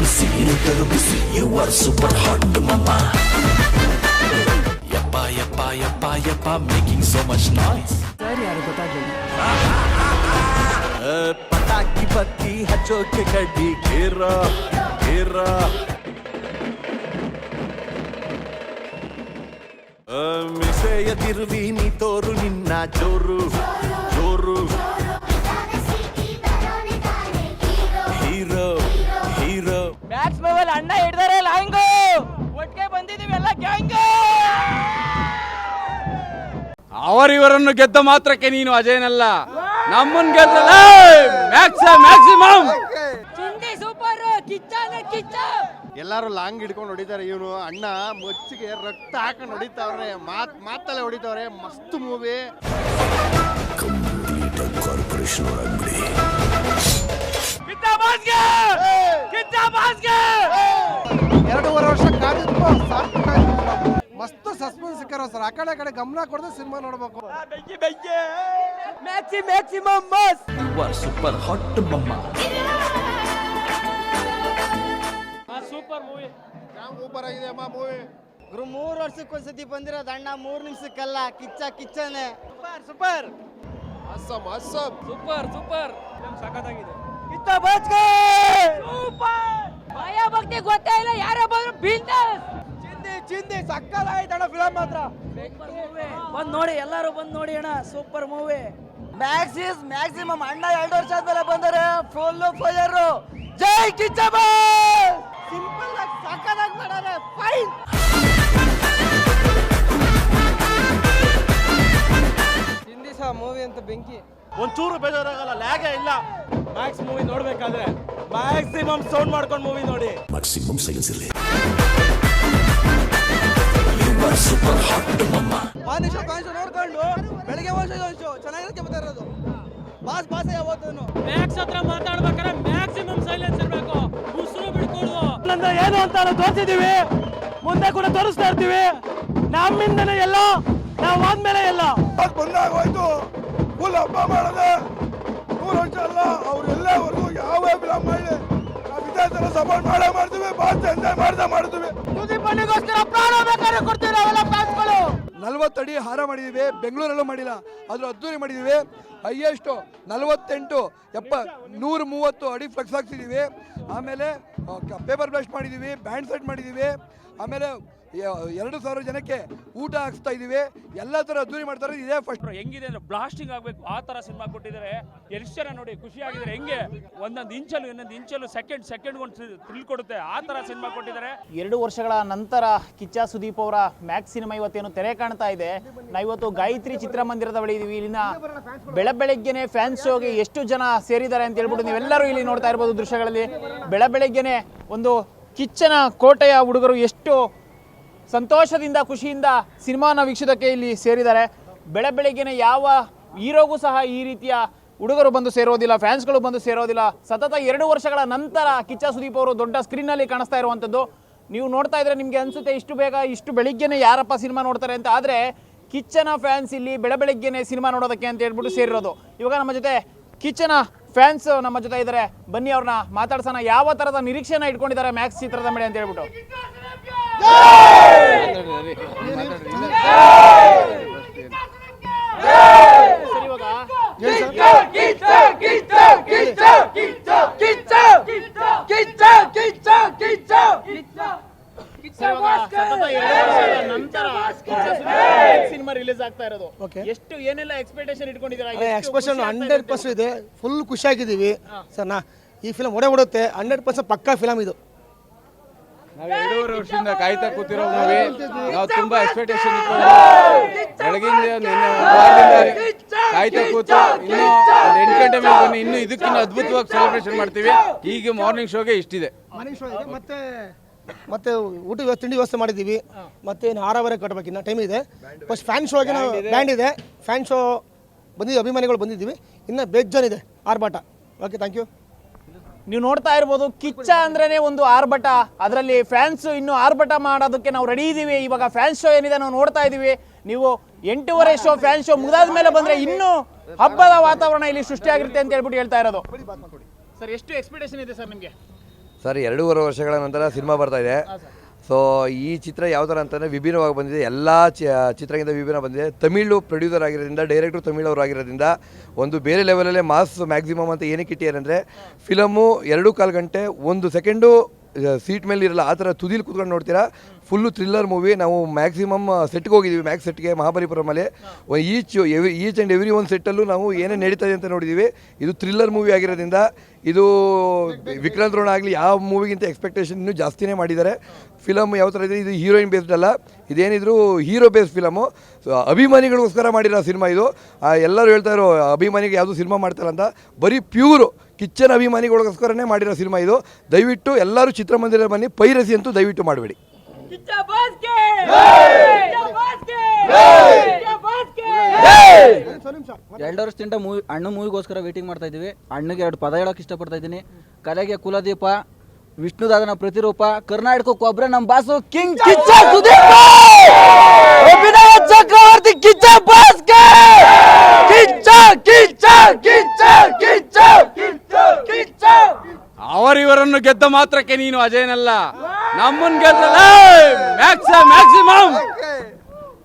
ಬಿಸಿ ಇರುತ್ತರು ಬಿಸಿ you are super hot ಮಮ್ಮ ಯಪ್ಪ ಯಪ್ಪ ಯಪ್ಪ ಯಪ್ಪ making so much noise sir ಯಾರು ಗೊತ್ತಾಗ್ಲಿಲ್ಲ ಪಟಾಕಿ ಬತ್ತಿ ಹಚ್ಚೋಕೆ ಕಡ್ಡಿ ಕೇರ ಕೇರ ಮಿಸೆಯ ತಿರುವಿ ನೀ ತೋರು ನಿನ್ನ ಜೋರು ಜೋರು ಮೊಬೈಲ್ ಅಣ್ಣ ಹಿಡ್ದಾರೆ ಲಾಂಗು. ಒಟ್ಟಿಗೆ ಬಂದಿದೀವಿ ಎಲ್ಲ ಗ್ಯಾಂಗು. ಅವರಿವರನ್ನು ಗೆದ್ದ ಮಾತ್ರಕ್ಕೆ ನೀನು ಅಜಯನಲ್ಲ ನಮ್ಮನ್ ಗೆದ್ದಲ್ಲ ಮ್ಯಾಕ್ಸ ಮ್ಯಾಕ್ಸಿಮಮ್. ಚಿಂದಿ ಸೂಪರ್ ಕಿಚ್ಚ ಕಿಚ್ಚ. ಎಲ್ಲಾರು ಲಾಂಗ್ ಹಿಡ್ಕೊಂಡು ಹೊಡಿತಾರೆ ಇವನು. ಅಣ್ಣ ಮೊಚ್ಚಿಗೆ ರಕ್ತ ಹಾಕೊಂಡು ಹೊಡಿತಾವ್ರೆ ಮಾತ್ ಮಾತಲ್ಲೇ ಹೊಡಿತಾವ್ರೆ. ಮಸ್ತ್ ಮೂವಿ ಕಂಪ್ಲೀಟ್ ಕಾರ್ಪೊರೇಷನ್ ಒಳಗ್ಬಿಡಿ ಎರಡೂವರೆ ವರ್ಷ ಕಾದಿದ್ದು ಮಸ್ತ್ ಸಸ್ಪೆನ್ಸ್ ಸಿಕ್ಕಾರ ಸರ್. ಆ ಕಡೆ ಆ ಕಡೆ ಗಮನ ಕೊಡದೆ ಸಿನಿಮಾ ನೋಡ್ಬೇಕು. ಸೂಪರ್ ಹಾಟ್ ಮಮ್ಮ ಸೂಪರ್ ಆಗಿದೆ ಅಮ್ಮ ಮೂವಿ ಗುರು ಮೂರು ವರ್ಷಕ್ಕೆ ಒಂದ್ಸತಿ ಬಂದಿರೋದು ಅಣ್ಣ ಮೂರು ನಿಮಿಷಕ್ಕಲ್ಲ Kichcha ಕಿಚ್ಚನೆ. Super awesome awesome super super ಸಖತ್ತಾಗಿದೆ. ಸೂಪರ್ ಭಯ ಭಕ್ತಿ ಗೊತ್ತೇ ಇಲ್ಲ ಯಾರೋ ಬಂದ್ರು ಬಿಂದಾಸ್! ಚಿಂದಿ ಚಿಂದಿ ಸಕ್ಕತ್ತಾಯ್ತಣ್ಣ ಫಿಲಂ ಮಾತ್ರ. ಬಂದ್ ನೋಡಿ ಎಲ್ಲರೂ ಬಂದ್ ನೋಡಿ ಅಣ್ಣ ಸೂಪರ್ ಮೂವಿ ಮ್ಯಾಕ್ಸಿಸ್ ಮ್ಯಾಕ್ಸಿಮಮ್ ಅಣ್ಣ ಎರಡು ವರ್ಷ ಆದ್ಮೇಲೆ ಬಂದರೆ ಫುಲ್ ಫೈರ್ ಜೈ ಕಿಚ್ಚ ಸಿಂಪಲ್ ಆಗಿ ಸಕ್ಕತ್ತಾಗಿ ಮಾಡಾರೆ ಫೈನ್ ಚಿಂದಿ ಸಹ ಮೂವಿ ಅಂತ ಬೆಂಕಿ. ಒಂಚೂರು ಬೇಜಾರಾಗಲ್ಲ ಲ್ಯಾಗೇ ಇಲ್ಲ. ಮ್ಯಾಕ್ಸ್ ಮೂವಿ ನೋಡ್ಬೇಕಾದ್ರೆ ಮ್ಯಾಕ್ಸಿಮಮ್ ಸೌಂಡ್ ಮಾಡ್ಕೊಂಡು ಮೂವಿ ನೋಡಿ. ಮ್ಯಾಕ್ಸಿಮಮ್ ಸೈಲೆನ್ಸ್ ಇರಲಿ. ಮಾನಿಶ ಪಾನಿಶ ನೋಡ್ಕೊಂಡು ಬೆಳಿಗ್ಗೆ ವರ್ಷ ಚೆನ್ನಾಗಿರುತ್ತೆ ಬರ್ತಾ ಇರೋದು. ಬಾಸ್ ಬಾಸ್ ಯಾವತ್ತೂ ಮ್ಯಾಕ್ಸ್ ಹತ್ರ ಮಾತಾಡ್ಬೇಕಾದ್ರೆ ಮ್ಯಾಕ್ಸಿಮಮ್ ಸೈಲೆನ್ಸ್ ಇರಬೇಕು. ಉಸಿರು ಬಿಡ್ಕೊಳ್ಳೋ ಅಂದ್ರೆ ಏನು ಅಂತ ನಾವು ತೋರಿಸಿದೀವಿ. ಮುಂದೆ ಕೂಡ ತೋರಿಸ್ತಾ ಇರ್ತೀವಿ. ನಮ್ಮಿಂದನೇ ಎಲ್ಲ ನಾವು ಆದ್ಮೇಲೆ ಎಲ್ಲ. ಬಂದಾಗ ಹೋಯ್ತು. ಫುಲ್ ಹಬ್ಬ ಮಾಡದೆ ಮೂರು ವರ್ಷ ಅಲ್ಲ ಅವ್ರು ಎಲ್ಲವರೆಗೂ ಯಾವ ಫಿಲಮ್ ಮಾಡಲಿ. ನಾವು ಇದೇ ಥರ ಸಪೋರ್ಟ್ ಮಾಡೇ ಮಾಡ್ತೀವಿ ಬಾಸ್ ಎಂಜಾಯ್ ಮಾಡ್ದೆ ಮಾಡ್ತೀವಿ. ನಲ್ವತ್ತಡಿ ಹಾರ ಮಾಡಿದೀವಿ ಬೆಂಗಳೂರಲ್ಲೂ ಮಾಡಿಲ್ಲ ಅದ್ರ ಅದ್ದೂರಿ ಮಾಡಿದೀವಿ. ಹೈಯೆಸ್ಟು ನಲವತ್ತೆಂಟು ಎಪ್ಪ ನೂರ ಮೂವತ್ತು ಅಡಿ ಫ್ಲೆಕ್ಸ್ ಹಾಕ್ಸಿದೀವಿ. ಆಮೇಲೆ ಪೇಪರ್ ಬ್ಲಸ್ಟ್ ಮಾಡಿದೀವಿ ಬ್ಯಾಂಡ್ ಸೆಟ್ ಮಾಡಿದೀವಿ. ಆಮೇಲೆ ಎರಡು ಸಾವಿರ ಜನಕ್ಕೆ ಊಟ ಹಾಕ್ಸ್ತಾ ಇದೀವಿ. ಎಲ್ಲ ಥರ ಅದ್ದೂರಿ ಮಾಡ್ತಾರೆ ಇದೇ ಫಸ್ಟ್ ಹೆಂಗಿದೆ ಅಂದ್ರೆ ಬ್ಲಾಸ್ಟಿಂಗ್ ಆಗ್ಬೇಕು. ಆ ತರ ಸಿನಿಮಾ ಕೊಟ್ಟಿದ್ದಾರೆ. ಎಷ್ಟು ಜನ ನೋಡಿ ಖುಷಿ ಆಗಿದ್ದಾರೆ. ಹೆಂಗೆ? ಒಂದೊಂದು ಇಂಚಲು ಇನ್ನೊಂದು ಇಂಚಲು ಸೆಕೆಂಡ್ ಸೆಕೆಂಡ್ ಒಂದು ಥ್ರಿಲ್ ಕೊಡುತ್ತೆ. ಆ ತರ ಸಿನಿಮಾ ಕೊಟ್ಟಿದ್ದಾರೆ. ಎರಡು ವರ್ಷಗಳ ನಂತರ ಕಿಚ್ಚ ಸುದೀಪ್ ಅವರ ಮ್ಯಾಕ್ಸ್ ಸಿನಿಮಾ ಇವತ್ತೇನು ತೆರೆ ಕಾಣ್ತಾ ಇದೆ. ನಾವಿವತ್ತು ಗಾಯತ್ರಿ ಚಿತ್ರಮಂದಿರದ ಬಳಿ ಇದೀವಿ. ಇಲ್ಲಿನ ಬೆಳ ಬೆಳಗ್ಗೆನೆ ಫ್ಯಾನ್ಸ್ ಶೋಗೆ ಎಷ್ಟು ಜನ ಸೇರಿದ್ದಾರೆ ಅಂತ ಹೇಳ್ಬಿಟ್ಟು ನೀವೆಲ್ಲರೂ ಇಲ್ಲಿ ನೋಡ್ತಾ ಇರ್ಬೋದು ದೃಶ್ಯಗಳಲ್ಲಿ. ಬೆಳ ಬೆಳಗ್ಗೆನೆ ಒಂದು ಕಿಚ್ಚನ ಕೋಟೆಯ ಹುಡುಗರು ಎಷ್ಟು ಸಂತೋಷದಿಂದ, ಖುಷಿಯಿಂದ ಸಿನಿಮಾನ ವೀಕ್ಷಿತಕ್ಕೆ ಇಲ್ಲಿ ಸೇರಿದ್ದಾರೆ. ಬೆಳೆ ಬೆಳಗ್ಗೆನೆ ಯಾವ ಹೀರೋಗೂ ಸಹ ಈ ರೀತಿಯ ಹುಡುಗರು ಬಂದು ಸೇರೋದಿಲ್ಲ, ಫ್ಯಾನ್ಸ್ಗಳು ಬಂದು ಸೇರೋದಿಲ್ಲ. ಸತತ ಎರಡು ವರ್ಷಗಳ ನಂತರ ಕಿಚ್ಚ ಸುದೀಪ್ ಅವರು ದೊಡ್ಡ ಸ್ಕ್ರೀನಲ್ಲಿ ಕಾಣಿಸ್ತಾ ಇರುವಂಥದ್ದು ನೀವು ನೋಡ್ತಾ ಇದ್ರೆ ನಿಮಗೆ ಅನ್ಸುತ್ತೆ ಇಷ್ಟು ಬೇಗ, ಇಷ್ಟು ಬೆಳಿಗ್ಗೆನೆ ಯಾರಪ್ಪ ಸಿನಿಮಾ ನೋಡ್ತಾರೆ ಅಂತ. ಆದರೆ ಕಿಚ್ಚನ ಫ್ಯಾನ್ಸ್ ಇಲ್ಲಿ ಬೆಳ ಬೆಳಗ್ಗೆನೆ ಸಿನಿಮಾ ನೋಡೋದಕ್ಕೆ ಅಂತ ಹೇಳ್ಬಿಟ್ಟು ಸೇರಿರೋದು. ಇವಾಗ ನಮ್ಮ ಜೊತೆ ಕಿಚ್ಚನ ಫ್ಯಾನ್ಸ್ ನಮ್ಮ ಜೊತೆ ಇದ್ದಾರೆ ಬನ್ನಿ ಅವ್ರನ್ನ ಮಾತಾಡ್ಸೋಣ. ಯಾವ ಥರದ ನಿರೀಕ್ಷೆನ ಇಟ್ಕೊಂಡಿದ್ದಾರೆ ಮ್ಯಾಕ್ಸ್ ಚಿತ್ರದ ಮೇಲೆ ಅಂತ ಹೇಳ್ಬಿಟ್ಟು. ಸಿನಿಮಾ ರಿಲೀಸ್ ಆಗ್ತಾ ಇರೋದು ಎಷ್ಟು ಏನೆಲ್ಲ ಎಕ್ಸ್ಪೆಕ್ಟೇಷನ್ ಇಟ್ಕೊಂಡಿದ್ದೀರಾ ಹಂಡ್ರೆಡ್ ಪರ್ಸೆಂಟ್ ಇದೆ. ಫುಲ್ ಖುಷಿಯಾಗಿದ್ದೀವಿ. ಸರ್ ನಾ ಈ ಫಿಲಮ್ ಒಡೆ ಓಡುತ್ತೆ. ಹಂಡ್ರೆಡ್ ಪರ್ಸೆಂಟ್ ಪಕ್ಕಾ ಫಿಲಮ್ ಇದು. ನಾವು ಎರಡೂವರೆ ವರ್ಷದಿಂದ ಕಾಯ್ತಾ ಕೂತಿರೋ ಮೂವಿ ನಾವು ತುಂಬಾ ಎಕ್ಸ್ಪೆಕ್ಟೇಷನ್ ಇಟ್ಕೊಂಡು ಬೆಳಗಿಂದ ನಿನ್ನೆ ವಾರದಿಂದ ಕಾಯ್ತಾ ಕೂತು ಇನ್ನು ಎಂಟು ಗಂಟೆ ಮೇಲೆ ಬನ್ನಿ. ಇನ್ನು ಇದಕ್ಕಿಂತ ಅದ್ಭುತವಾಗಿ ಸೆಲೆಬ್ರೇಷನ್ ಮಾಡ್ತೀವಿ. ಈಗ ಮಾರ್ನಿಂಗ್ ಶೋಗೆ ಇಷ್ಟಿದೆ. ಮತ್ತೆ ಮತ್ತೆ ಊಟ ವ್ಯವಸ್ಥೆ ತಿಂಡಿ ವ್ಯವಸ್ಥೆ ಮಾಡಿದ್ದೀವಿ. ಮತ್ತೆ ಇನ್ನು ಆರವರೆ ಕಟ್ಟಬೇಕು ಇನ್ನು ಟೈಮ್ ಇದೆ. ಫಸ್ಟ್ ಫ್ಯಾನ್ ಶೋಗೆ ನಾವು ಬ್ಯಾಂಡ್ ಇದೆ. ಫ್ಯಾನ್ ಶೋ ಬಂದಿದ್ದೀವಿ ಅಭಿಮಾನಿಗಳು ಬಂದಿದ್ದೀವಿ. ಇನ್ನು ಬೇಜಾನಿದೆ ಇದೆ. ಆರ್ಭಟ. ಓಕೆ ಥ್ಯಾಂಕ್ ಯು ನೀವು ನೋಡ್ತಾ ಇರ್ಬೋದು ಕಿಚ್ಚ ಅಂದ್ರೇನೆ ಒಂದು ಆರ್ಭಟ. ಅದರಲ್ಲಿ ಫ್ಯಾನ್ಸ್ ಇನ್ನು ಆರ್ಭಟ ಮಾಡೋದಕ್ಕೆ ನಾವು ರೆಡಿ ಇದೀವಿ. ಇವಾಗ ಫ್ಯಾನ್ ಶೋ ಏನಿದೆ ನಾವು ನೋಡ್ತಾ ಇದೀವಿ. ನೀವು ಎಂಟೂವರೆ ಶೋ ಫ್ಯಾನ್ ಶೋ ಮುಗಿದಾದ ಮೇಲೆ ಬಂದ್ರೆ ಇನ್ನೂ ಹಬ್ಬದ ವಾತಾವರಣ ಇಲ್ಲಿ ಸೃಷ್ಟಿಯಾಗಿರುತ್ತೆ ಅಂತ ಹೇಳ್ಬಿಟ್ಟು ಹೇಳ್ತಾ ಇರೋದು. ಸರ್ ಎಷ್ಟು ಎಕ್ಸ್ಪೆಕ್ಟೇಷನ್ ಇದೆ ಸರ್ ನಿಮಗೆ? ಸರ್ ಎರಡೂವರೆ ವರ್ಷಗಳ ನಂತರ ಸಿನಿಮಾ ಬರ್ತಾ ಇದೆ. ಸೊ ಈ ಚಿತ್ರ ಯಾವ ಥರ ಅಂತಂದರೆ ವಿಭಿನ್ನವಾಗಿ ಬಂದಿದೆ. ಎಲ್ಲ ಚಿತ್ರಗಿಂತ ವಿಭಿನ್ನ ಬಂದಿದೆ. ತಮಿಳು ಪ್ರೊಡ್ಯೂಸರ್ ಆಗಿರೋದ್ರಿಂದ ಡೈರೆಕ್ಟ್ರು ತಮಿಳವರು ಆಗಿರೋದ್ರಿಂದ ಒಂದು ಬೇರೆ ಲೆವೆಲಲ್ಲೇ ಮಾಸ್ ಮ್ಯಾಕ್ಸಿಮಮ್ ಅಂತ ಏನಕ್ಕೆ ಇಟ್ಟಿದ್ದಾರೆ ಫಿಲಮು ಎರಡು ಕಾಲು ಗಂಟೆ ಒಂದು ಸೆಕೆಂಡು ಸೀಟ್ ಮೇಲೆ ಇರಲ್ಲ, ಆ ಥರ ತುದಿಲಿ ಕೂತ್ಕೊಂಡು ನೋಡ್ತೀರಾ? ಫುಲ್ಲು ಥ್ರಿಲ್ಲರ್ ಮೂವಿ ನಾವು ಮ್ಯಾಕ್ಸಿಮಮ್ ಸೆಟ್ಗೆ ಹೋಗಿದ್ದೀವಿ ಮ್ಯಾಕ್ಸ್ ಸೆಟ್ಗೆ ಮಹಾಬಲಿಪುರಮಲ್ಲಿ each every each and every one ಸೆಟ್ಟಲ್ಲೂ ನಾವು ಏನೇ ನಡೀತದೆ ಅಂತ ನೋಡಿದ್ದೀವಿ. ಇದು ಥ್ರಿಲ್ಲರ್ ಮೂವಿ ಆಗಿರೋದ್ರಿಂದ, ಇದು ವಿಕ್ರಾಂತ್ ರೋಣ ಆಗಲಿ ಯಾವ ಮೂವಿಗಿಂತ ಎಕ್ಸ್ಪೆಕ್ಟೇಷನ್ ಇನ್ನೂ ಜಾಸ್ತಿನೇ ಮಾಡಿದ್ದಾರೆ. ಫಿಲಮ್ ಯಾವ ಥರ ಇದೆ, ಇದು ಹೀರೋಯಿನ್ ಬೇಸ್ಡ್ ಅಲ್ಲ. ಇದೇನಿದ್ರು ಹೀರೋ ಬೇಸ್ಡ್ ಫಿಲಮು ಸೊ ಅಭಿಮಾನಿಗಳಿಗೋಸ್ಕರ ಮಾಡಿರೋ ಸಿನಿಮಾ ಇದು. ಎಲ್ಲರೂ ಹೇಳ್ತಾ ಇರೋ ಅಭಿಮಾನಿಗೆ ಯಾವುದು ಸಿನಿಮಾ ಮಾಡ್ತಾರಂತ. ಬರೀ ಪ್ಯೂರು ಕಿಚ್ಚನ್ ಅಭಿಮಾನಿಗಳಿಗೋಸ್ಕರನೇ ಮಾಡಿರೋ ಸಿನಿಮಾ ಇದು. ದಯವಿಟ್ಟು ಎಲ್ಲರೂ ಚಿತ್ರಮಂದಿರ ಬನ್ನಿ ಪೈರಸಿ ಅಂತೂ ದಯವಿಟ್ಟು ಮಾಡಬೇಡಿ. ಎರಡು ವರ್ಷದಿಂದ ಮೂವಿ ಅಣ್ಣ ಮೂವಿಗೋಸ್ಕರ ವೇಟಿಂಗ್ ಮಾಡ್ತಾ ಇದ್ದೀವಿ. ಅಣ್ಣಗೆ ಎರಡು ಪದ ಹೇಳೋಕೆ ಇಷ್ಟಪಡ್ತಾ ಇದ್ದೀನಿ. ಕಲೆಗೆ ಕುಲದೀಪ ವಿಷ್ಣುದಾದನ ಪ್ರತಿರೂಪ ಕರ್ನಾಟಕ ಒಬ್ರೆ ನಮ್ಮ ಬಾಸು ಕಿಂಗ್ ಕಿಚ್ಚ ಸುದೀಪ್! ಅಭಿನಯ ಚಕ್ರವರ್ತಿ ಕಿಚ್ಚ ಬಾಸ್ಗೆ! ಕಿಚ್ಚ ಕಿಚ್ಚ ಕಿಚ್ಚ ಕಿಚ್ಚ ಕಿಚ್ಚ ಕಿಚ್ಚ! ಅವರಿವರನ್ನು ಗೆದ್ದ ಮಾತ್ರಕ್ಕೆ ನೀನು ಅಜಯನಲ್ಲ ನಮ್ಮನ್ ಗೆದ್ದಲ್ಲ ಮ್ಯಾಕ್ಸ ಮ್ಯಾಕ್ಸಿಮಮ್!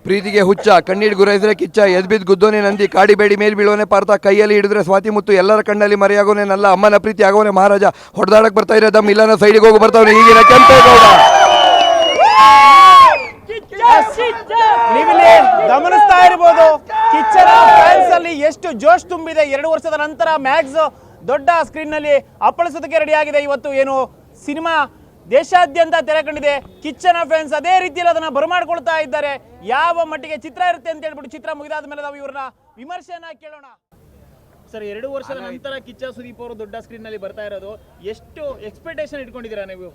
ಪ್ರೀತಿಗೆ ಹುಚ್ಚ ಕಣ್ಣೀರು ಗುರೈಸಿದ್ರೆ ಕಿಚ್ಚ ಎದ್ಬಿದ್ ಗುದ್ದೋನೆ ನಂದಿ ಕಾಡಿಬೇಡಿ ಮೇಲ್ ಬೀಳೋನೆ ಪಾರ್ಥ ಕೈಯಲ್ಲಿ ಹಿಡಿದ್ರೆ ಸ್ವಾತಿ ಮುತ್ತು ಎಲ್ಲರ ಕಣ್ಣಲ್ಲಿ ಮರೆಯಾಗೋನೆ ನಲ್ಲ ಅಮ್ಮನ ಪ್ರೀತಿ ಆಗೋನೆ ಮಹಾರಾಜ. ಹೊಡೆದಾಡಕ್ ಬರ್ತಾ ಇರೋ ದಮ್ ಇಲ್ಲನ ಸೈಡಿಗೆ ಹೋಗಿ ಬರ್ತಾವನೆ ಈಗಿನ ಕೆಂಪೇಗೌಡ ನೀವಿಲ್ಲಿ ಗಮನಿಸ್ತಾ ಇರ್ಬೋದು. ಕಿಚ್ಚನ ಫ್ಯಾನ್ಸ್ ಅಲ್ಲಿ ಎಷ್ಟು ಜೋಶ್ ತುಂಬಿದೆ. ಎರಡು ವರ್ಷದ ನಂತರ ಮ್ಯಾಕ್ಸ್ ದೊಡ್ಡ ಸ್ಕ್ರೀನ್ನಲ್ಲಿ ಅಪ್ಪಳಿಸೋದಕ್ಕೆ ರೆಡಿಯಾಗಿದೆ. ಆಗಿದೆ ಇವತ್ತು ಏನು ಸಿನಿಮಾ ದೇಶಾದ್ಯಂತ ತೆರೆ ಕಂಡಿದೆ. ಕಿಚ್ಚನ ಫ್ಯಾನ್ಸ್ ಅದೇ ರೀತಿಯಲ್ಲಿ ಅದನ್ನ ಬರಮಾಡ್ಕೊಳ್ತಾ ಇದ್ದಾರೆ. ಯಾವ ಮಟ್ಟಿಗೆ ಚಿತ್ರ ಇರುತ್ತೆ ಅಂತ ಹೇಳ್ಬಿಟ್ಟು ಚಿತ್ರ ಮುಗಿದಾದ ಮೇಲೆ ನಾವು ಇವ್ರನ್ನ ವಿಮರ್ಶೆಯನ್ನ ಕೇಳೋಣ. ಸರ್ ಎರಡು ವರ್ಷದ ನಂತರ ಕಿಚ್ಚ ಸುದೀಪ್ ಅವರು ದೊಡ್ಡ ಸ್ಕ್ರೀನ್ನಲ್ಲಿ ಬರ್ತಾ ಇರೋದು. ಎಷ್ಟು ಎಕ್ಸ್ಪೆಕ್ಟೇಷನ್ ಇಟ್ಕೊಂಡಿದ್ದೀರಾ ನೀವು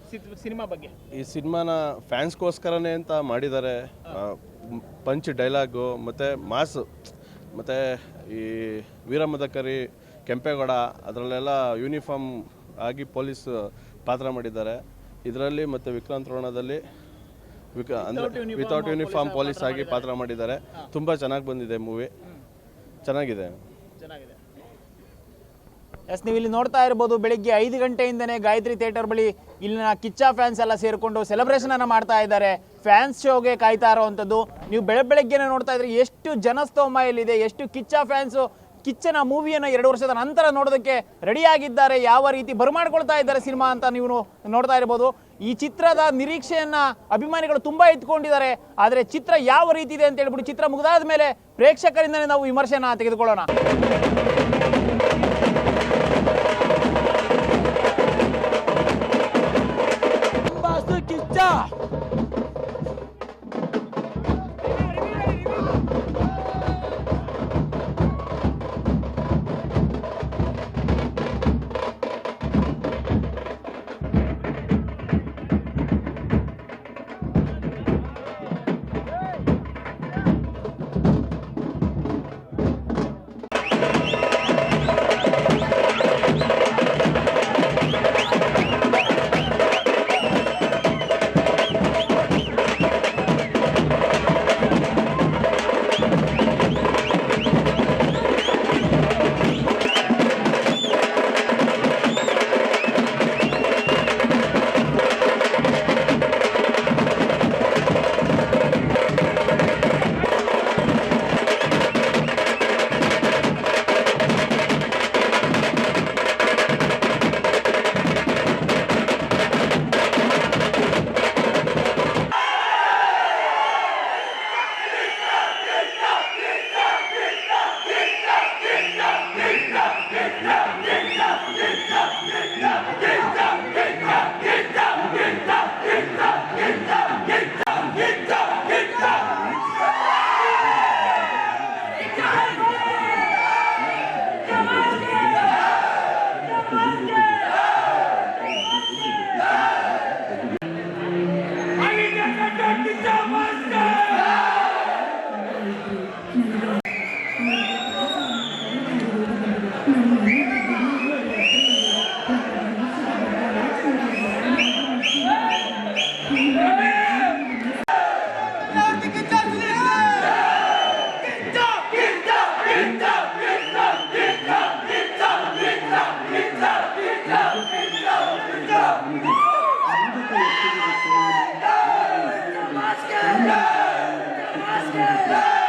ಸಿನಿಮಾ ಬಗ್ಗೆ? ಈ ಸಿನಿಮಾನ ಫ್ಯಾನ್ಸ್ಗೋಸ್ಕರನೇ ಅಂತ ಮಾಡಿದ್ದಾರೆ. ಪಂಚ್ ಡೈಲಾಗು ಮತ್ತು ಮಾಸು ಮತ್ತು ಈ ವೀರಮದಕರಿ ಕೆಂಪೇಗೌಡ ಅದರಲ್ಲೆಲ್ಲ ಯೂನಿಫಾರ್ಮ್ ಆಗಿ ಪೊಲೀಸ್ ಪಾತ್ರ ಮಾಡಿದ್ದಾರೆ. ಇದರಲ್ಲಿ ಮತ್ತು ವಿಕ್ರಾಂತ್ ರೋಣದಲ್ಲಿ ವಿಕ ಅಂದರೆ ವಿತೌಟ್ ಯೂನಿಫಾರ್ಮ್ ಪೊಲೀಸ್ ಆಗಿ ಪಾತ್ರ ಮಾಡಿದ್ದಾರೆ. ತುಂಬ ಚೆನ್ನಾಗಿ ಬಂದಿದೆ ಮೂವಿ ಚೆನ್ನಾಗಿದೆ. ಚೆನ್ನಾಗಿದೆ. ಎಸ್ ನೀವು ಇಲ್ಲಿ ನೋಡ್ತಾ ಇರ್ಬೋದು ಬೆಳಿಗ್ಗೆ ಐದು ಗಂಟೆಯಿಂದನೇ ಗಾಯತ್ರಿ ಥಿಯೇಟರ್ ಬಳಿ ಇಲ್ಲಿನ ಕಿಚ್ಚ ಫ್ಯಾನ್ಸ್ ಎಲ್ಲ ಸೇರಿಕೊಂಡು ಸೆಲೆಬ್ರೇಷನ್ ಅನ್ನು ಮಾಡ್ತಾ ಇದ್ದಾರೆ. ಫ್ಯಾನ್ಸ್ ಶೋಗೆ ಕಾಯ್ತಾ ಇರೋವಂಥದ್ದು. ನೀವು ಬೆಳೆ ಬೆಳಗ್ಗೆನೆ ನೋಡ್ತಾ ಇದ್ರೆ ಎಷ್ಟು ಜನಸ್ತೋಮ ಇಲ್ಲಿದೆ ಎಷ್ಟು ಕಿಚ್ಚ ಫ್ಯಾನ್ಸು ಕಿಚ್ಚನ ಮೂವಿಯನ್ನು ಎರಡು ವರ್ಷದ ನಂತರ ನೋಡೋದಕ್ಕೆ ರೆಡಿಯಾಗಿದ್ದಾರೆ. ಯಾವ ರೀತಿ ಬರಮಾಡ್ಕೊಳ್ತಾ ಇದ್ದಾರೆ ಸಿನಿಮಾ ಅಂತ ನೀವು ನೋಡ್ತಾ ಇರ್ಬೋದು. ಈ ಚಿತ್ರದ ನಿರೀಕ್ಷೆಯನ್ನು ಅಭಿಮಾನಿಗಳು ತುಂಬಾ ಎತ್ಕೊಂಡಿದ್ದಾರೆ ಆದರೆ ಚಿತ್ರ ಯಾವ ರೀತಿ ಇದೆ ಅಂತ ಹೇಳ್ಬಿಟ್ಟು ಚಿತ್ರ ಮುಗಿದಾದ ಮೇಲೆ ಪ್ರೇಕ್ಷಕರಿಂದಲೇ ನಾವು ವಿಮರ್ಶೆಯನ್ನು ತೆಗೆದುಕೊಳ್ಳೋಣ. Gracias.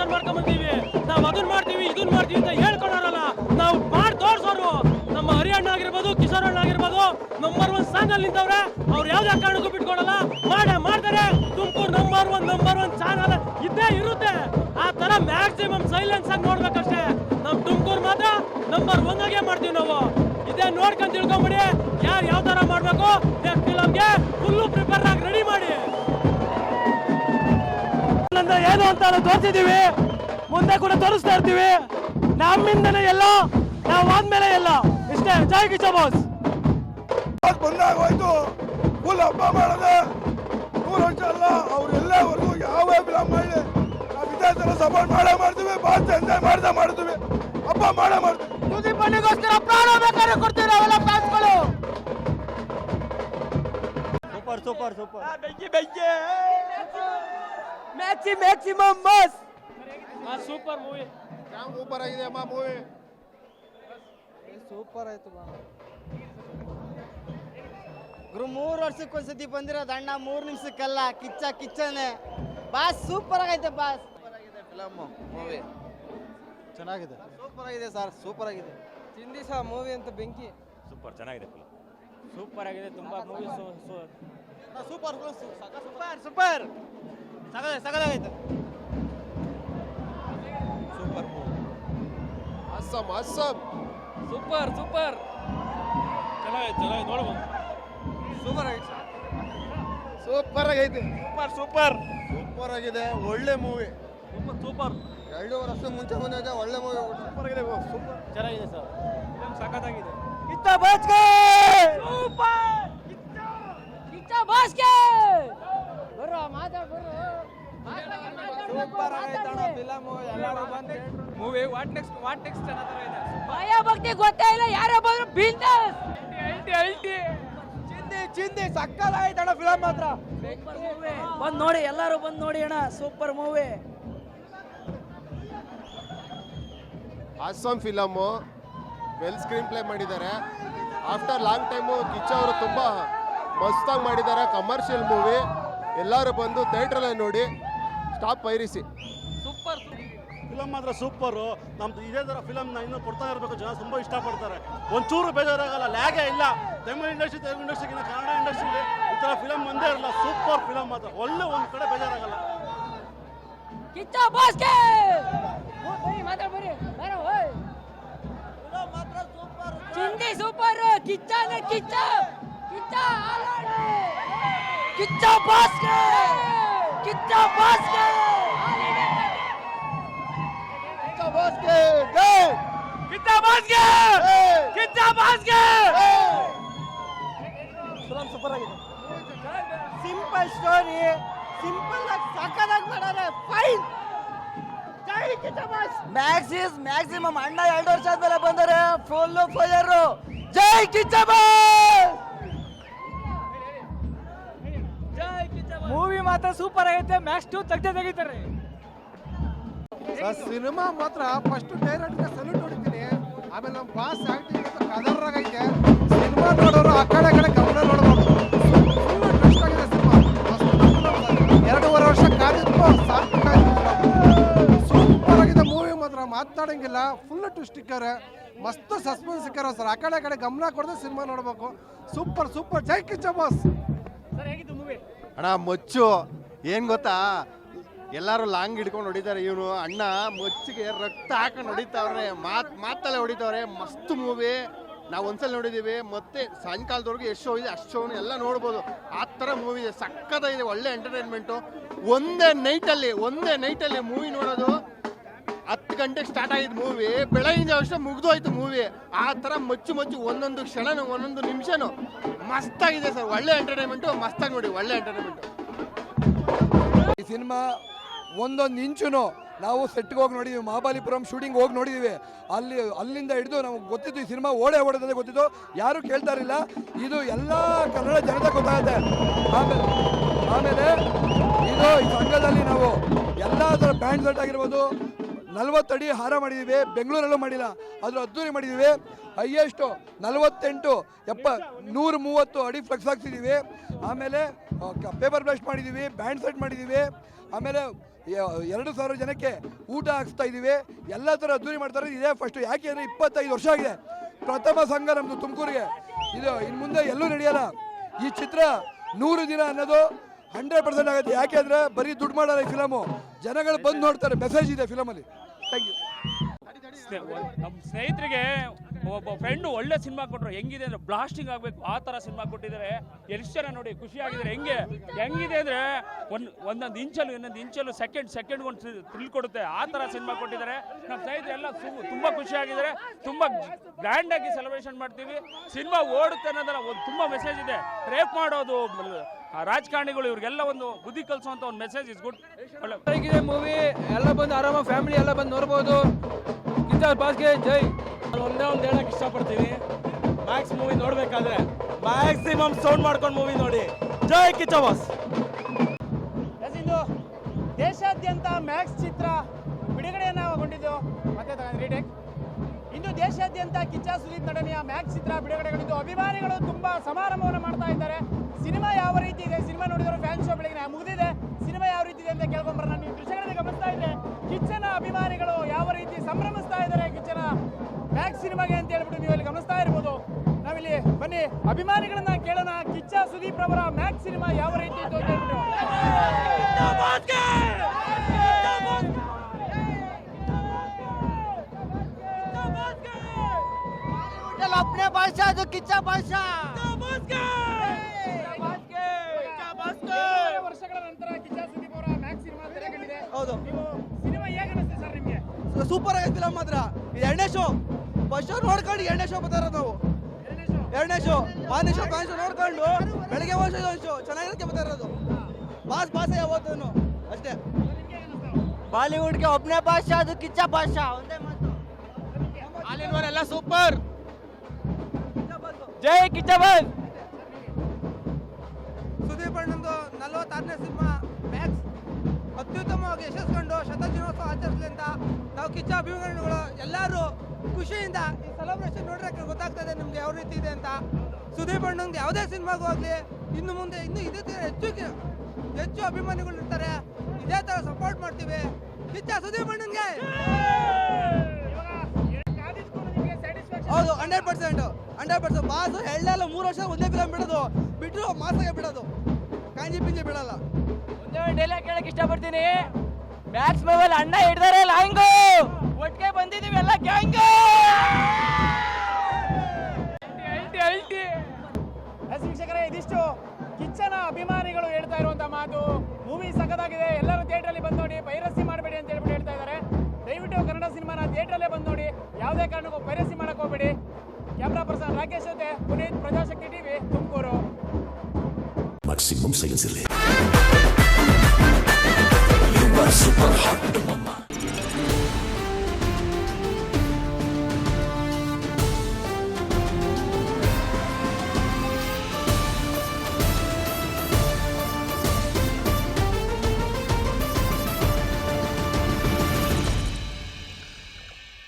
ತರ ಸೆಲೆಬ್ರೇಷನ್ ನಾವು ಅದನ್ನ ಮಾಡ್ತೀವಿ ಇದನ್ನ ಮಾಡ್ತೀವಿ ಅಂತ ಹೇಳ್ಕೊಳೋರಲ್ಲ. ನಾವು ಮಾಡಿ ತೋರ್ಸೋರು. ನಮ್ಮ ಹರಿಯಣ್ಣ ಆಗಿರ್ಬೋದು, ಕಿಶೋರ್ ಅಣ್ಣ ಆಗಿರ್ಬೋದು ನಂಬರ್ ಒನ್ ಸ್ಥಾನ ನಿಂತವ್ರೆ, ಅವ್ರು ಯಾವ್ದೇ ಕಾರಣಕ್ಕೂ ಬಿಟ್ಕೊಡಲ್ಲ. ಮಾಡ, ಮಾಡ್ತಾರೆ. Tumakuru number one number one channel ಇದ್ದೇ ಇರುತ್ತೆ. ಆ ತರ ಮ್ಯಾಕ್ಸಿಮಮ್ ಸೈಲೆನ್ಸ್ ಆಗಿ ನೋಡ್ಬೇಕಷ್ಟೇ. ನಮ್ ತುಮಕೂರು ಮಾತ್ರ ನಂಬರ್ ಒನ್ ಆಗೇ ಮಾಡ್ತೀವಿ ನಾವು. ಇದೇ ನೋಡ್ಕೊಂಡ್ ತಿಳ್ಕೊಂಬಿಡಿ, ಯಾರು ಯಾವ ತರ ಮಾಡ್ಬೇಕು ಫುಲ್ಲು ಪ್ರಿಪೇರ್ ಆಗಿ ರೆಡಿ ಏನು ಅಂತ ನಾವು ತೋರಿಸಿದೀವಿ ಮುಂದೆ ಕೂಡ ತೋರಿಸ್ತಾ ಇರ್ತೀವಿ. ನಮ್ಮಿಂದನೇ ಎಲ್ಲ ನಾವು ಆದ್ಮೇಲೆ ಎಲ್ಲ. ಇಷ್ಟೇ ಜೈ ಕಿಶೋ ಬಾಸ್. ಬಂದಾಗ ಹೋಯ್ತು. ಫುಲ್ ಹಬ್ಬ ಮಾಡದೆ ಮೂರು ವರ್ಷ ಅಲ್ಲ ಅವ್ರೆಲ್ಲವರೆಗೂ ಯಾವ ಫಿಲಮ್ ಮಾಡಿ ನಾವು ಇದೇ ಥರ ಸಪೋರ್ಟ್ ಮಾಡೇ ಮಾಡ್ತೀವಿ ಬಾಸ್ ಎಂಜಾಯ್ ಮಾಡ್ದೆ ಮಾಡ್ತೀವಿ. ಹಬ್ಬ ಮಾಡೇ ಮಾಡ್ತೀವಿ. ತುದಿ ಬಣ್ಣಿಗೋಸ್ಕರ ಪ್ರಾಣ ಬೇಕಾದ್ರೆ ಕೊಡ್ತೀವಿ ಅವೆಲ್ಲ ಫ್ಯಾನ್ಸ್ಗಳು? Super super super. Maxi maximum mass super movie super ಆಗಿದೆ ಅಮ್ಮ ಮೂವಿ ಸೂಪರ್ ಆಯ್ತು ಗುರು ಮೂರು ವರ್ಷಕ್ಕೊಂದ್ಸತಿ ಬಂದಿರೋದು ಅಣ್ಣ ಮೂರು ನಿಮಿಷಕ್ಕಲ್ಲ ಕಿಚ್ಚ ಕಿಚ್ಚನೆ ಬಾಸ್ ಸೂಪರ್ ಆಗೈತೆ ಬಾಸ್ ಫಿಲಮ್ ಮೂವಿ ಚೆನ್ನಾಗಿದೆ ಸೂಪರ್ ಆಗಿದೆ ಸರ್ ಸೂಪರ್ ಆಗಿದೆ ಚಿಂದಿ ಸಹ ಮೂವಿ ಅಂತ ಬೆಂಕಿ ಸೂಪರ್ ಚೆನ್ನಾಗಿದೆ ಸೂಪರ್ ಆಗಿದೆ ತುಂಬಾ ಮೂವಿ ಸೂಪರ್ ಸೂಪರ್ ಸೂಪರ್ ಸಗದ ಸಗದಾಗೈತೆ ಅಸ್ಸಾಂ ಅಸ್ಸಾಂ. Super super. ಚೆನ್ನಾಗೈತೆ ಚೆನ್ನಾಗಿದೆ ನೋಡ್ಬೋದು. ಸೂಪರ್ ಆಗಿದೆ ಸೂಪರ್ ಆಗೈತೆ. Super super. ಸೂಪರ್ ಆಗಿದೆ ಒಳ್ಳೆ ಮೂವಿ. Super super. ಎರಡೂವರೆ ವರ್ಷ ಮುಂಚೆ ಬಂದಿದೆ ಒಳ್ಳೆ ಮೂವಿ ಸೂಪರ್ ಆಗಿದೆ ಸೂಪರ್. ಚೆನ್ನಾಗಿದೆ ಸರ್. ಸಖತ್ತಾಗಿದೆ. ಇತ್ತ ಬಾಸ್ಕೆ ಸೂಪರ್! ಇತ್ತ ಇತ್ತ ಬಾಸ್ಕೆ ಬರ್ರೋ ಮಾತಾಡ್ ಬರ್ರೋ ಸೂಪರ್ ಆಗೈತಣ್ಣ ಫಿಲಮ್ ಎಲ್ಲರೂ ಬಂದು movie what next what next ಅನ್ನೋ ಇದೆ. ಭಯ ಭಕ್ತಿ ಗೊತ್ತೇ ಇಲ್ಲ ಯಾರೇ ಬಂದ್ರು ಬಿಂದಾಸ್ ಅಲ್ಟಿ ಅಲ್ಟಿ ಚಿಂದಿ ಚಿಂದಿ ಸಕ್ಕತ್ತಾಗೈತಣ್ಣ ಫಿಲಮ್ ಮಾತ್ರ. ಬಂದ್ ನೋಡಿ ಎಲ್ಲರೂ ಬಂದು ನೋಡಿ ಅಣ್ಣ super movie awesome film well screenplay ಮಾಡಿದ್ದಾರೆ. ಆಫ್ಟರ್ ಲಾಂಗ್ ಟೈಮು ಕಿಚ್ಚ ಅವರು ತುಂಬ ಮಸ್ತಾಗಿ ಮಾಡಿದ್ದಾರೆ ಕಮರ್ಷಿಯಲ್ ಮೂವಿ ಎಲ್ಲರೂ ಬಂದು ಥಿಯೇಟ್ರಲ್ಲೇ ನೋಡಿ. Stop piracy super. ಫಿಲಮ್ ಮಾತ್ರ ಸೂಪರು. ನಮ್ದು ಇದೇ ಥರ ಫಿಲಮ್ನ ಇನ್ನೂ ಕೊಡ್ತಾ ಇರಬೇಕು. ಜನ ತುಂಬ ಇಷ್ಟಪಡ್ತಾರೆ. ಒಂಚೂರು ಬೇಜಾರಾಗಲ್ಲ ಲ್ಯಾಗೇ ಇಲ್ಲ. ತಮಿಳು ಇಂಡಸ್ಟ್ರಿ ತೆಲುಗು ಇಂಡಸ್ಟ್ರಿಗಿಂತ ಕನ್ನಡ ಇಂಡಸ್ಟ್ರಿಲಿ ಈ ಥರ ಫಿಲಮ್ ಒಂದೇ ಇರಲ್ಲ ಸೂಪರ್ ಫಿಲಮ್ ಮಾತ್ರ. ಒಳ್ಳೆ ಒಂದು ಕಡೆ ಬೇಜಾರಾಗಲ್ಲ. ಕಿಚ್ಚ ಬಾಸ್ಗೆ ಬರೀ ಸೂಪರ್. ಕಿಚ್ಚ ಕಿಚ್ಚ. ಓಯ್ ಚಿಂದಿ ಸೂಪರ್ ಕಿಚ್ಚ ಕಿಚ್ಚ ಆಲಾಡಿ ಕಿಚ್ಚ ಬಾಸ್ಗೆ ಕಿಚ್ಚ ಬಾಸ್ಗೆ ಕಿಚ್ಚ ಬಾಸ್ಗೆ ಕಿಚ್ಚ ಬಾಸ್ಗೆ ಫಿಲಮ್ ಸೂಪರ್ ಆಗಿದೆ. ಸಿಂಪಲ್ ಸ್ಟೋರಿ ಸಿಂಪಲ್ ಆಗಿ ಸಕ್ಕದಾಗಿ ಮಾಡಾರೆ ಫೈನ್ ಜೈ ಕಿಚ್ಚ ಬಾಸ್ ಮ್ಯಾಕ್ಸಿಸ್ ಮ್ಯಾಕ್ಸಿಮಮ್ ಅಣ್ಣ ಎರಡು ವರ್ಷ ಆದ್ಮೇಲೆ ಬಂದರೆ ಫುಲ್ ಫೈರ್ ಜೈ ಕಿಚ್ಚ ಮೂವಿ ಮಾತ್ರ ಸೂಪರ್ ಆಗೈತೆ ಮ್ಯಾಕ್ಸ್ ಟು ತೆಗ್ದೇ ತೆಗಿತಾರೆ. ಸಿನಿಮಾ ಮಾತ್ರ ಫಸ್ಟ್ ಡೈರೆಕ್ಟ್ ಸಲ್ಯೂಟ್ ಹೊಡಿತೀನಿ. ಆಮೇಲೆ ನಮ್ಮ ಬಾಸ್ ಆಕ್ಟಿಂಗ್ ಕದರ್ರಾಗೈತೆ ಸಿನಿಮಾ ನೋಡೋರು ಆ ಕಡೆ ಕಡೆ ಗಮನ ಸಿನಿಮಾ. ಎರಡೂವರೆ ವರ್ಷ ಕಾದಿದ್ದು ಸೂಪರ್ ಆಗಿದೆ ಮೂವಿ ಮಾತ್ರ, ಮಾತಾಡಂಗಿಲ್ಲ. ಫುಲ್ ಟ್ವಿಸ್ಟ್ ಇಕ್ಕಾರೆ ಮಸ್ತ್ ಸಸ್ಪೆನ್ಸ್ ಇಕ್ಕಾರ ಸರ್. ಆ ಕಡೆ ಕಡೆ ಗಮನ ಕೊಡದೆ ಸಿನಿಮಾ ನೋಡಬೇಕು. ಸೂಪರ್ ಸೂಪರ್ ಜೈ ಕಿಚ್ಚ ಬಾಸ್ ಅಣ್ಣ, ಮೊಚ್ಚು. ಏನು ಗೊತ್ತಾ? ಎಲ್ಲರೂ ಲಾಂಗ್ ಹಿಡ್ಕೊಂಡು ಹೊಡಿತಾರೆ ಇವನು ಅಣ್ಣ, ಮೊಚ್ಚಿಗೆ ರಕ್ತ ಹಾಕೊಂಡು ಹೊಡಿತಾವ್ರೆ. ಮಾತ್, ಮಾತಲ್ಲೇ ಹೊಡಿತಾವ್ರೆ. ಮಸ್ತ್ ಮೂವಿ ನಾವು ಒಂದ್ಸಲ ನೋಡಿದ್ದೀವಿ ಮತ್ತೆ ಸಾಯಂಕಾಲದವರೆಗೂ ಎಷ್ಟು ಶೋ ಇದೆ ಅಷ್ಟು ಶೋನು ಎಲ್ಲ ನೋಡ್ಬೋದು. ಆ ಥರ ಮೂವಿ ಇದೆ. ಸಕ್ಕತ್ತಾಗಿದೆ ಒಳ್ಳೆ ಎಂಟರ್ಟೈನ್ಮೆಂಟು ಒಂದೇ ನೈಟಲ್ಲಿ ಒಂದೇ ನೈಟಲ್ಲಿ ಮೂವಿ ನೋಡೋದು. ಹತ್ತು ಗಂಟೆಗೆ ಸ್ಟಾರ್ಟ್ ಆಗಿದ್ದು ಮೂವಿ ಬೆಳಗಿನ ವರ್ಷ ಮುಗ್ದೋಯ್ತು ಮೂವಿ ಆ ಥರ ಮಚ್ಚು ಮಚ್ಚು ಒಂದೊಂದು ಕ್ಷಣನೂ, ಒಂದೊಂದು ನಿಮಿಷನೂ ಮಸ್ತಾಗಿದೆ ಸರ್. ಒಳ್ಳೆ ಎಂಟರ್ಟೈನ್ಮೆಂಟು ಮಸ್ತಾಗಿ ನೋಡಿ, ಒಳ್ಳೆ ಎಂಟರ್ಟೈನ್ಮೆಂಟು ಈ ಸಿನಿಮಾ ಒಂದೊಂದು ಇಂಚುನು ನಾವು ಸೆಟ್ಗೆ ಹೋಗಿ ನೋಡಿದ್ದೀವಿ ಮಹಾಬಲಿಪುರಂ ಶೂಟಿಂಗ್ ಹೋಗಿ ನೋಡಿದ್ದೀವಿ ಅಲ್ಲಿ, ಅಲ್ಲಿಂದ ಹಿಡಿದು ನಮಗೆ ಗೊತ್ತಿತ್ತು ಈ ಸಿನಿಮಾ ಓಡೇ ಓಡೋದೇ ಗೊತ್ತಿತ್ತು. ಯಾರೂ ಕೇಳ್ತಾ ಇರಲಿಲ್ಲ. ಇದು ಎಲ್ಲ ಕನ್ನಡ ಜನತೆ ಗೊತ್ತಾಗುತ್ತೆ. ಆಮೇಲೆ ಆಮೇಲೆ ಇದು ಈ ಸಂಘದಲ್ಲಿ ನಾವು ಎಲ್ಲ ಥರ ಬ್ಯಾಂಡ್ ಸೆಟ್ ಆಗಿರ್ಬೋದು ನಲ್ವತ್ತಡಿ ಹಾರ ಮಾಡಿದ್ದೀವಿ ಬೆಂಗಳೂರಲ್ಲೂ ಮಾಡಿಲ್ಲ, ಆದರೂ ಅದ್ದೂರಿ ಮಾಡಿದ್ದೀವಿ ಹೈಯೆಸ್ಟು ನಲವತ್ತೆಂಟು, ಎಪ್ಪ, ನೂರ ಮೂವತ್ತು ಅಡಿ ಫ್ಲೆಕ್ಸ್ ಹಾಕ್ಸಿದ್ದೀವಿ ಆಮೇಲೆ ಪೇಪರ್ ಬ್ಲಾಸ್ಟ್ ಮಾಡಿದ್ದೀವಿ ಬ್ಯಾಂಡ್ ಸೆಟ್ ಮಾಡಿದ್ದೀವಿ ಆಮೇಲೆ ಎರಡು ಸಾವಿರ ಜನಕ್ಕೆ ಊಟ ಹಾಕ್ಸ್ತಾ ಇದ್ದೀವಿ ಎಲ್ಲ ಥರ ಅದ್ದೂರಿ ಮಾಡ್ತಾರೆ. ಇದೇ ಫಸ್ಟು ಯಾಕೆ ಅಂದರೆ ಇಪ್ಪತ್ತೈದು ವರ್ಷ ಆಗಿದೆ. ಪ್ರಥಮ ಸಂಘ ನಮ್ಮದು ತುಮಕೂರಿಗೆ. ಇದು ಇನ್ನು ಮುಂದೆ ಎಲ್ಲೂ ನಡೆಯಲ್ಲ. ಈ ಚಿತ್ರ ನೂರು ದಿನ ಅನ್ನೋದು ಹಂಡ್ರೆಡ್ ಪರ್ಸೆಂಟ್ ಆಗುತ್ತೆ. ಯಾಕೆ ಅಂದರೆ ಬರೀ ದುಡ್ಡು ಮಾಡಲ್ಲ ಈ ಫಿಲಮು ಜನಗಳು ಬಂದು ನೋಡ್ತಾರೆ. ಮೆಸೇಜ್ ಇದೆ ಫಿಲಮಲ್ಲಿ 哎呦！ನಮ್ಮ ಸ್ನೇಹಿತರಿಗೆ ಒಬ್ಬ ಫ್ರೆಂಡ್ ಒಳ್ಳೆ ಸಿನಿಮಾ ಕೊಟ್ಟರು ಹೆಂಗಿದೆ ಅಂದ್ರೆ ಬ್ಲಾಸ್ಟಿಂಗ್ ಆಗಬೇಕು. ಆ ಥರ ಸಿನಿಮಾ ಕೊಟ್ಟಿದ್ದಾರೆ. ಎಷ್ಟು ಜನ ನೋಡಿ ಖುಷಿ ಆಗಿದ್ದಾರೆ ಹೆಂಗೆ? ಹೆಂಗಿದೆ ಅಂದರೆ ಒಂದು ಒಂದೊಂದು ಇಂಚಲು ಇನ್ನೊಂದು ಇಂಚಲು ಸೆಕೆಂಡ್ ಸೆಕೆಂಡ್ ಒಂದು ಥ್ರಿಲ್ ಕೊಡುತ್ತೆ. ಆ ಥರ ಸಿನಿಮಾ ಕೊಟ್ಟಿದ್ದಾರೆ. ನಮ್ಮ ಸ್ನೇಹಿತರು ಎಲ್ಲ ಸು- ತುಂಬ ಖುಷಿ ಆಗಿದ್ದಾರೆ ತುಂಬ ಗ್ರ್ಯಾಂಡ್ ಆಗಿ ಸೆಲೆಬ್ರೇಷನ್ ಮಾಡ್ತೀವಿ. ಸಿನಿಮಾ ಓಡುತ್ತೆ ಅನ್ನೋದರ ಒಂದು ತುಂಬ ಮೆಸೇಜ್ ಇದೆ. ರೇಪ್ ಮಾಡೋದು, ಆ ರಾಜಕಾರಣಿಗಳು ಇವ್ರಿಗೆಲ್ಲ ಒಂದು ಬುದ್ಧಿ ಕಲಿಸುವಂತ ಒಂದು ಮೆಸೇಜ್ ಇಸ್ ಗುಡ್ ಒಳ್ಳೆ ಮೂವಿ ಎಲ್ಲ ಬಂದು ಆರಾಮ? ಫ್ಯಾಮಿಲಿ ಎಲ್ಲ ಬಂದು ನೋಡ್ಬೋದು? ಕಿಚ್ಚ ಬಾಸ್ಗೆ, ಜೈ. ನಾನು ಒಂದೇ ಒಂದು ಹೇಳಕ್ ಇಷ್ಟಪಡ್ತೀನಿ. ಮ್ಯಾಕ್ಸ್ ಮೂವಿ ನೋಡ್ಬೇಕಾದ್ರೆ ಮ್ಯಾಕ್ಸಿಮಮ್ ಸೌಂಡ್ ಮಾಡ್ಕೊಂಡು ಮೂವಿ ನೋಡಿ. ಜೈ ಕಿಚ್ಚ ಬಾಸ್. ದೇಶಾದ್ಯಂತ ಮ್ಯಾಕ್ಸ್ ಚಿತ್ರ ಬಿಡುಗಡೆಯನ್ನಗೊಂಡಿದ್ದು ಮತ್ತೆ ರೀಟೇಕ್ ಇಂದು ದೇಶಾದ್ಯಂತ ಕಿಚ್ಚ ಸುದೀಪ್ ನಟನೆಯ ಮ್ಯಾಕ್ಸ್ ಚಿತ್ರ ಬಿಡುಗಡೆಗೊಂಡಿದ್ದು. ಅಭಿಮಾನಿಗಳು ತುಂಬಾ ಸಮಾರಂಭವನ್ನು ಮಾಡ್ತಾ ಇದ್ದಾರೆ. ಸಿನಿಮಾ ಯಾವ ರೀತಿ ಇದೆ? ಸಿನಿಮಾ ನೋಡಿದ್ರು ಫ್ಯಾನ್ ಶೋ ಬೆಳಗ್ಗೆ ಮುಗಿದಿದೆ. ಯಾವ ರೀತಿ ಇದೆ ಅಂತ ಕೇಳ್ಕೊಂಬರೋಣ ನೀವು ದೃಶ್ಯಗಳಲ್ಲಿ ಗಮನಿಸ್ತಾ ಇದ್ರೆ ಕಿಚ್ಚನ ಅಭಿಮಾನಿಗಳು ಯಾವ ರೀತಿ ಸಂಭ್ರಮಿಸ್ತಾ ಇದ್ದಾರೆ ಕಿಚ್ಚನ ಮ್ಯಾಕ್ಸ್ ಸಿನಿಮಾಗೆ ಅಂತ ಹೇಳ್ಬಿಟ್ಟು ನೀವು ಇಲ್ಲಿ ಗಮನಿಸ್ತಾ ಇರ್ಬೋದು ನಾವಿಲ್ಲಿ ಬನ್ನಿ ಅಭಿಮಾನಿಗಳನ್ನ ಕೇಳೋಣ ಕಿಚ್ಚ ಸುದೀಪ್ ರವರ ಮ್ಯಾಕ್ಸ್ ಸಿನಿಮಾ ಯಾವ ರೀತಿ ಇತ್ತು ಅಂತ ಹೇಳ್ಬಿಟ್ಟು अपने बादशाह जो किच्चा बादशाह ಸೂಪರ್ ಫಿಲಮ್ ಮಾತ್ರ. ಇದು ಎರಡನೇ ಶೋ ಫಸ್ಟ್ ಶೋ ನೋಡ್ಕೊಂಡು ಎರಡನೇ ಶೋ ಬರ್ತಾ ಇರೋದು ನಾವು. ಎರಡನೇ ಶೋ ಮಾರನೇ ಶೋ ಶೋ ನೋಡ್ಕೊಂಡು ಬೆಳಗ್ಗೆ ಒಂದು ಶೋ ಒಂದು ಶೋ ಬರ್ತಾ ಇರೋದು. ಬಾಸ್ ಬಾಸ್ ಯಾವತ್ತೂ ಅಷ್ಟೇ. ಬಾಲಿವುಡ್ಗೆ ಒಬ್ಬನೇ ಭಾಷಾ ಅದು ಕಿಚ್ಚ ಭಾಷಾ ಒಂದೇ ಮಾತು. ಎಲ್ಲ ಸೂಪರ್. ಜೈ ಕಿಚ್ಚ ಬಾಸ್ ಸುದೀಪ್ ಅಣ್ಣಂದು ನಲವತ್ತಾರನೇ ಸಿನಿಮಾ ಮ್ಯಾಕ್ಸ್ ಅತ್ಯುತ್ತಮವಾಗಿ ಯಶಸ್ಕೊಂಡು ಶತದಿನೋತ್ಸವ ಆಚರಿಸಲಿ ಅಂತ ನಾವು ಕಿಚ್ಚ ಅಭಿಮಾನಿಗಳು ಎಲ್ಲರೂ ಖುಷಿಯಿಂದ ಈ ಸೆಲೆಬ್ರೇಷನ್ ನೋಡ್ರೆ ಗೊತ್ತಾಗ್ತದೆ ನಿಮ್ಗೆ ಯಾವ ರೀತಿ ಇದೆ ಅಂತ. ಸುದೀಪ್ ಅಣ್ಣಂದು ಯಾವುದೇ ಸಿನಿಮಾಗೂ ಆಗಲಿ, ಇನ್ನು ಮುಂದೆ, ಇನ್ನು ಇದೇ ಥರ ಹೆಚ್ಚು ಹೆಚ್ಚು ಅಭಿಮಾನಿಗಳು ಇರ್ತಾರೆ. ಇದೇ ಥರ ಸಪೋರ್ಟ್ ಮಾಡ್ತೀವಿ. ಕಿಚ್ಚ ಸುದೀಪ್ ಅಣ್ಣನ್ಗೆ ಹೌದು hundred percent hundred percent mass ಎಳ್ಳೆಲ್ಲ ಮೂರು ವರ್ಷ ಒಂದೇ ಫಿಲಮ್ ಬಿಡೋದು. ಬಿಟ್ಟರು ಮಾಸಾಗೆ ಬಿಡೋದು. ಕಾಂಜಿ ಪಿಂಜಿ ಬಿಡಲ್ಲ. ಡೈಲಾಗ್ ಕೇಳಕ್ ಇಷ್ಟಪಡ್ತೀನಿ. ಮ್ಯಾಕ್ಸ್ ಮೊಬೈಲ್ ಅಣ್ಣ ಹಿಡ್ದಾರೆ ಲಾಂಗು. ಒಟ್ಟಿಗೆ ಬಂದಿದೀವಿ ಎಲ್ಲ ಗ್ಯಾಂಗ್ ಶಿಕ್ಷಕರೇ ಇದಿಷ್ಟು ಕಿಚ್ಚನ ಅಭಿಮಾನಿಗಳು ಹೇಳ್ತಾ ಇರುವಂತ ಮಾತು. ಮೂವಿ ಸಖತ್ತಾಗಿದೆ. ಎಲ್ಲರೂ ಥಿಯೇಟ್ರಲ್ಲಿ ಬಂದು ನೋಡಿ ಪೈರಸಿ ಮಾಡಬೇಡಿ ಅಂತ ಹೇಳ್ಬಿಟ್ಟು ಹೇಳ್ತಾ ಇದ್ದಾರೆ. ದಯವಿಟ್ಟು ಕನ್ನಡ ಸಿನಿಮಾನ ಥಿಯೇಟ್ರಲ್ಲೇ ಬಂದು ನೋಡಿ. ಯಾವುದೇ ಕಾರಣಕ್ಕೂ ಪೈರಸಿ ಮಾಡಕ್ ಹೋಗ್ಬೇಡಿ. ಕ್ಯಾಮ್ರಾ ಪರ್ಸನ್ ರಾಕೇಶ್ ಜೊತೆ Puneeth Prajashakti TV Tumakuru. Maximum sales.